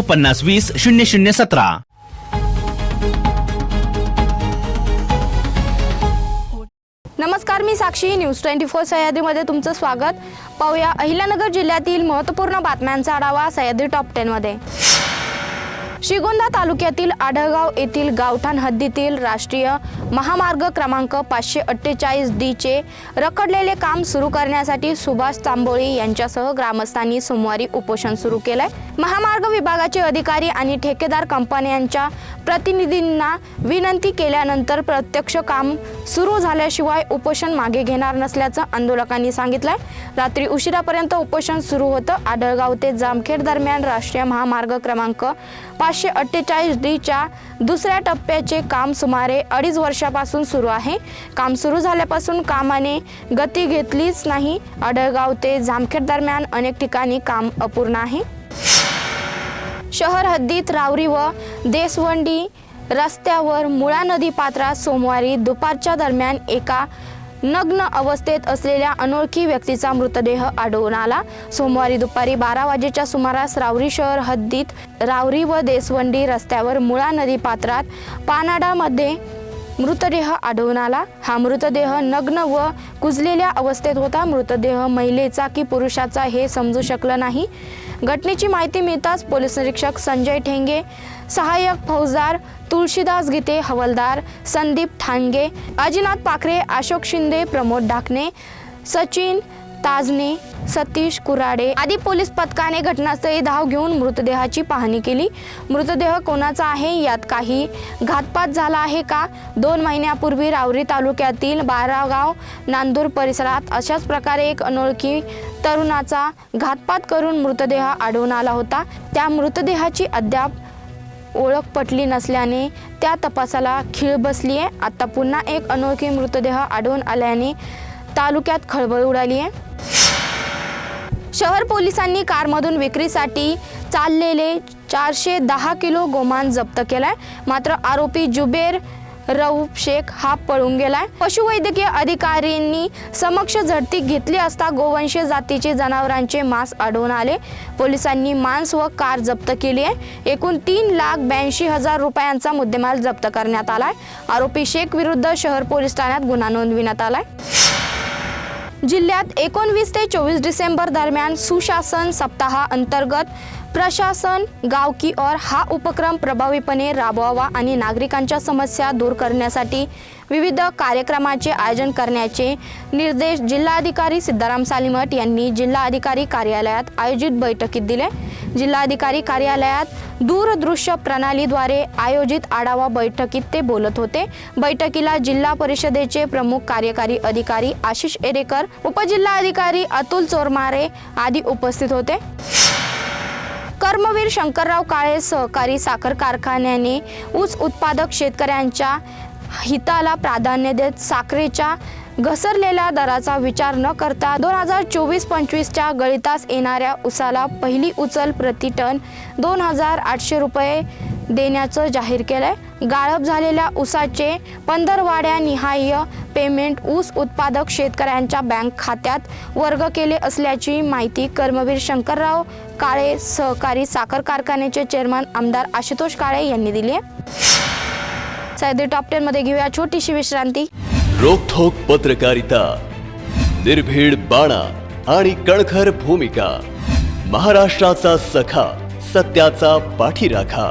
पन्नास वीस शून्य शून्य सतरा. नमस्कार मी साक्षी. न्यूज ट्वेंटी फोर सह्याद्रीमध्ये तुमचं स्वागत. पाहूया अहिल्यानगर जिल्ह्यातील महत्त्वपूर्ण बातम्यांचा आढावा सह्याद्री टॉप टेनमध्ये. श्रीगोंदा तालुक्यातील आढळगाव येथील गावठाण हद्दीतील राष्ट्रीय महामार्ग क्रमांक पाचशे अठ्ठेचाळीस डीचे रखडलेले काम सुरू करण्यासाठी सुभाष तांबोळी यांच्यासह ग्रामस्थांनी सोमवारी उपोषण सुरू केलंय. महामार्ग विभागाचे अधिकारी आणि ठेकेदार कंपन्यांच्या प्रतिनिधींना विनंती केल्यानंतर प्रत्यक्ष काम सुरू झाल्याशिवाय उपोषण मागे घेणार नसल्याचं आंदोलकांनी सांगितलंय. रात्री उशिरापर्यंत उपोषण सुरू होतं. आढळगाव ते जामखेड दरम्यान राष्ट्रीय महामार्ग क्रमांक पाच पाचशे अठ्ठेचाळीस डीच्या दुसऱ्या टप्प्याचे काम सुमारे अडीच वर्षापासून सुरू आहे. काम सुरू झाल्यापासून कामाने गती घेतलीच नाही. आढळगाव ते जामखेड दरम्यान अनेक ठिकाणी काम अपूर्ण आहे. शहर हद्दीत रावरी व देसवंडी रस्त्यावर मुळा नदी पात्रात सोमवारी दुपारच्या दरम्यान एका नग्न अवस्थेत असलेल्या अनोळखी व्यक्तीचा मृतदेह आढळून आला. सोमवारी दुपारी बारा वाजेच्या सुमारास रावरी शहर हद्दीत रावरी व देसवंडी रस्त्यावर मुळा नदी पात्रात पानाडामध्ये मृतदेह आढळून आला. हा मृतदेह नग्न व कुजलेल्या अवस्थेत होता. मृतदेह महिलेचा की पुरुषाचा हे समजू शकलं नाही. घटनेची माहिती मिळताच पोलीस निरीक्षक संजय ठेंगे सहाय्यक फौजदार तुळशीदास गीते हवलदार संदीप ठाणगे अजिनाथ पाखरे अशोक शिंदे प्रमोद ढाकणे सचिन ताजने सतीश कुराडे आदी पोलीस पथकाने घटनास्थळी धाव घेऊन मृतदेहाची पाहणी केली. मृतदेह कोणाचा आहे? यात काही घातपात झाला आहे का? दोन महिन्यापूर्वी रावरी तालुक्यातील बारागाव नांदूर परिसरात अशाच प्रकारे एक अनोळखी तरुणाचा घातपात करून मृतदेह आढळून आला होता. त्या मृतदेहाची अद्याप ओळख पटली नसल्याने त्या तपासाला खीळ बसली आहे आता पुन्हा एक अनोळखी मृतदेह आढळून आल्याने तालुक्यात खळबळ उडाली आहे शहर पोलिसांनी कारमधून विक्रीसाठी चाललेले चारशे दहा किलो गोमान जप्त केलाय. मात्र आरोपी जुबेर रऊफ शेख हा पळून गेलाय. पशुवैद्यकीय अधिकाऱ्यांनी समक्ष झडती घेतली असता गोवंश जातीचे जनावरांचे मांस आढळून आले. पोलिसांनी मांस व कार जप्त केली आहे. एकूण तीन लाख ब्याऐंशी हजार रुपयांचा मुद्देमाल जप्त करण्यात आलाय. आरोपी शेख विरुद्ध शहर पोलीस ठाण्यात गुन्हा नोंदविण्यात आलाय. जिल्ह्यात एकोणवीस ते चोवीस डिसेंबर दरम्यान सुशासन सप्ताहा अंतर्गत प्रशासन गाव की ओर हा उपक्रम प्रभावीपणे राबवावा आणि नागरिकांच्या समस्या दूर करण्यासाठी विविध कार्यक्रमाचे आयोजन करण्याचे निर्देश जिल्हाधिकारी सिद्धाराम सालीमठ यांनी जिल्हाधिकारी कार्यालयात आयोजित बैठकीत दिले. जिल्हाधिकारी कार्यालयात दूरदृश्य प्रणालीद्वारे आयोजित आढावा बैठकीत ते बोलत होते. बैठकीला जिल्हा परिषदेचे प्रमुख कार्यकारी अधिकारी आशिष एरेकर उपजिल्हाधिकारी अतुल चोरमारे आदी उपस्थित होते. कर्मवीर शंकरराव काळे सहकारी साखर कारखान्याने ऊस उत्पादक शेतकऱ्यांच्या हिताला प्राधान्य देत साखरेच्या घसरलेल्या दराचा विचार न करता दोन हजार चोवीस पंचवीसच्या गळितास येणाऱ्या उसाला पहिली उचल प्रति टन दोन हजार आठशे रुपये देण्याचं जाहीर केलं आहे गाळप झालेल्या ऊसाचे पंधरवाड्यानिहाय पेमेंट ऊस उत्पादक शेतकऱ्यांच्या बँक खात्यात वर्ग केले असल्याची माहिती कर्मवीर शंकरराव काळे सहकारी साखर कारखान्याचे चेअरमन आमदार आशुतोष काळे यांनी दिली आहे. सह्याद्री टॉप टेन मध्ये घेऊया छोटीशी विश्रांती. रोखोक पत्रकारिता निर्भीड बाणा आणि कणखर भूमिका महाराष्ट्राचा सखा सत्याचा पाठीराखा.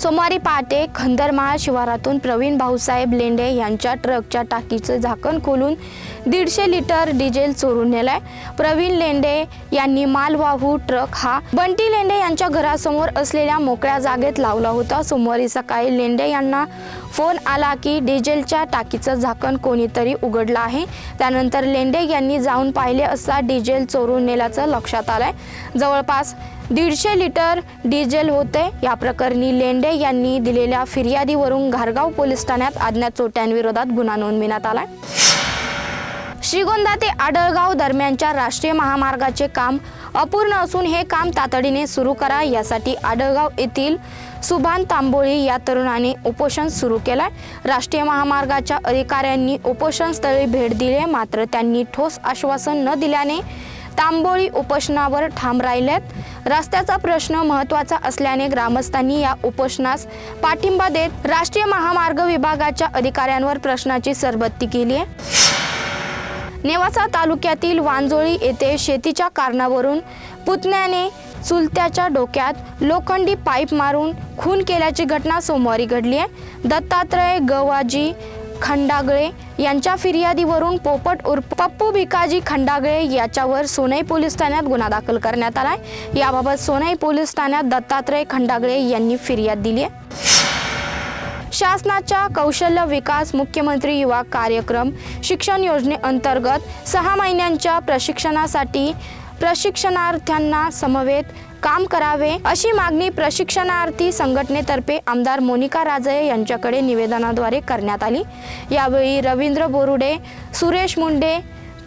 सोमवारी पहाटे खंदरमाळ शिवारातून प्रवीण भाऊसाहेब लेंडे यांच्या ट्रकच्या टाकीचं झाकण खोलून दीडशे लिटर डिझेल चोरून नेलाय. प्रवीण लेंडे यांनी मालवाहू ट्रक हा बंटी लेंडे यांच्या घरासमोर असलेल्या मोकळ्या जागेत लावला होता. सोमवारी सकाळी लेंडे यांना फोन आला की डिझेलच्या टाकीचं झाकण कोणीतरी उघडलं आहे. त्यानंतर लेंडे यांनी जाऊन पाहिले असता डिझेल चोरून नेल्याचं लक्षात आलंय. जवळपास दीडशे लिटर डिझेल होते. या प्रकरणी लेंडे यांनी दिलेल्या फिर्यादीवरून घारगाव पोलीस ठाण्यात अज्ञात चोट्यांविरोधात गुन्हा नोंदविण्यात आला श्रीगोंदा ते आडळगाव दरम्यानच्या राष्ट्रीय महामार्गाचे काम अपूर्ण असून हे काम तातडीने सुरू करा यासाठी आडळगाव येथील सुभान तांबोळी या तरुणाने उपोषण सुरू केलं राष्ट्रीय महामार्गाच्या अधिकाऱ्यांनी उपोषण स्थळी भेट दिली मात्र त्यांनी ठोस आश्वासन न दिल्याने तांबोळी उपोषणावर ठाम राहिल्यात रस्त्याचा प्रश्न महत्त्वाचा असल्याने ग्रामस्थांनी या उपोषणास पाठिंबा देत राष्ट्रीय महामार्ग विभागाच्या अधिकाऱ्यांवर प्रश्नाची सरबत्ती केली आहे. नेवासा तालुक्यातील वांजोळी येथे शेतीच्या कारणावरून पुतण्याने चुलत्याच्या डोक्यात लोखंडी पाईप मारून खून केल्याची घटना सोमवारी घडली आहे. दत्तात्रय गवाजी खंडागळे यांच्या फिर्यादीवरून पोपट उर्फ पप्पू भिकाजी खंडागळे याच्यावर सोनई पोलीस ठाण्यात गुन्हा दाखल करण्यात आलाय. याबाबत सोनई पोलीस ठाण्यात दत्तात्रय खंडागळे यांनी फिर्याद दिली आहे. शासनाच्या कौशल्य विकास मुख्यमंत्री युवा कार्यक्रम शिक्षण योजनेअंतर्गत सहा महिन्यांच्या प्रशिक्षणासाठी प्रशिक्षणार्थ्यांना समवेत काम करावे अशी मागणी प्रशिक्षणार्थी संघटनेतर्फे आमदार मोनिका राजे यांच्याकडे निवेदनाद्वारे करण्यात आली. यावेळी रवींद्र बोरुडे सुरेश मुंडे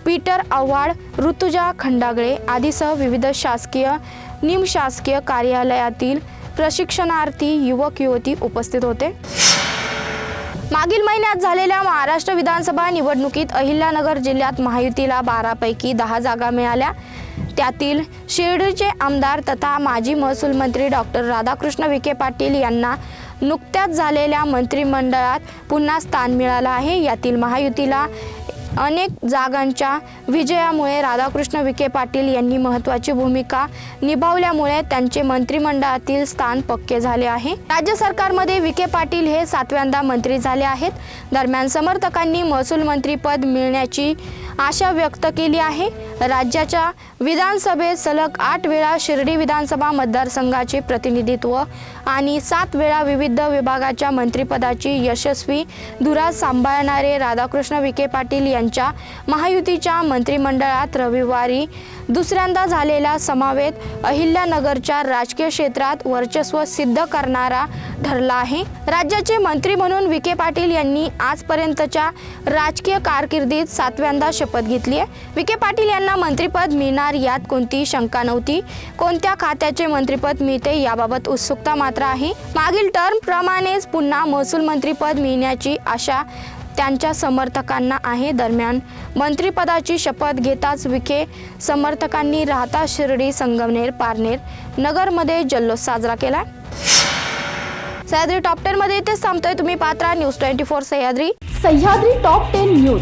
पीटर आव्हाड ऋतुजा खंडागळे आदीसह विविध शासकीय निमशासकीय कार्यालयातील प्रशिक्षणार्थी युवक युवती उपस्थित होते. मागील महिन्यात झालेल्या महाराष्ट्र विधानसभा निवडणुकीत अहिल्यानगर जिल्ह्यात महायुतीला बारापैकी दहा जागा मिळाल्या. त्यातील शिर्डीचे आमदार तथा माजी महसूल मंत्री डॉक्टर राधाकृष्ण विखे पाटील यांना नुकत्याच झालेल्या मंत्रिमंडळात पुन्हा स्थान मिळालं आहे. यातील महायुतीला अनेक जागांच्या विजयामुळे राधाकृष्ण विखे पाटील यांनी महत्त्वाची भूमिका निभावल्यामुळे त्यांचे मंत्रिमंडळातील स्थान पक्के झाले आहे. राज्य सरकारमध्ये विखे पाटील हे सातव्यांदा मंत्री झाले आहेत. दरम्यान समर्थकांनी महसूल मंत्रीपद मिळण्याची आशा व्यक्त केली आहे. राज्याच्या विधानसभेत सलग आठ वेळा शिर्डी विधानसभा मतदारसंघाचे प्रतिनिधित्व आणि सात वेळा विविध विभागाच्या मंत्रिपदाची यशस्वी धुरा सांभाळणारे राधाकृष्ण विखे पाटील यांच्या महायुतीच्या मंत्रिमंडळात रविवारी दुसऱ्यांदा झालेला समावेत अहिल्यानगरच्या राजकीय क्षेत्रात वर्चस्व सिद्ध करणारा ठरला आहे. राज्याचे मंत्री म्हणून विखे पाटील यांनी आजपर्यंतच्या राजकीय कारकिर्दीत सातव्यांदा शपथ घेतली आहे. विखे पाटील यांना मंत्रिपद मिळणार यात कोणतीही शंका नव्हती. कोणत्या खात्याचे मंत्रिपद मिळते याबाबत उत्सुकता मात्र आहे. मागील टर्म प्रमाणेच पुन्हा महसूल मंत्रिपद मिळण्याची आशा त्यांच्या समर्थकांना आहे. दरम्यान मंत्रिपदाची शपथ घेताच विखे समर्थकांनी राहता शिर्डी संगमनेर पारनेर नगरमध्ये जल्लोष साजरा केला. सह्याद्री टॉप टेन मध्ये इथेच थांबतोय. तुम्ही Patra news twenty four Sahyadri. Sahyadri top ten news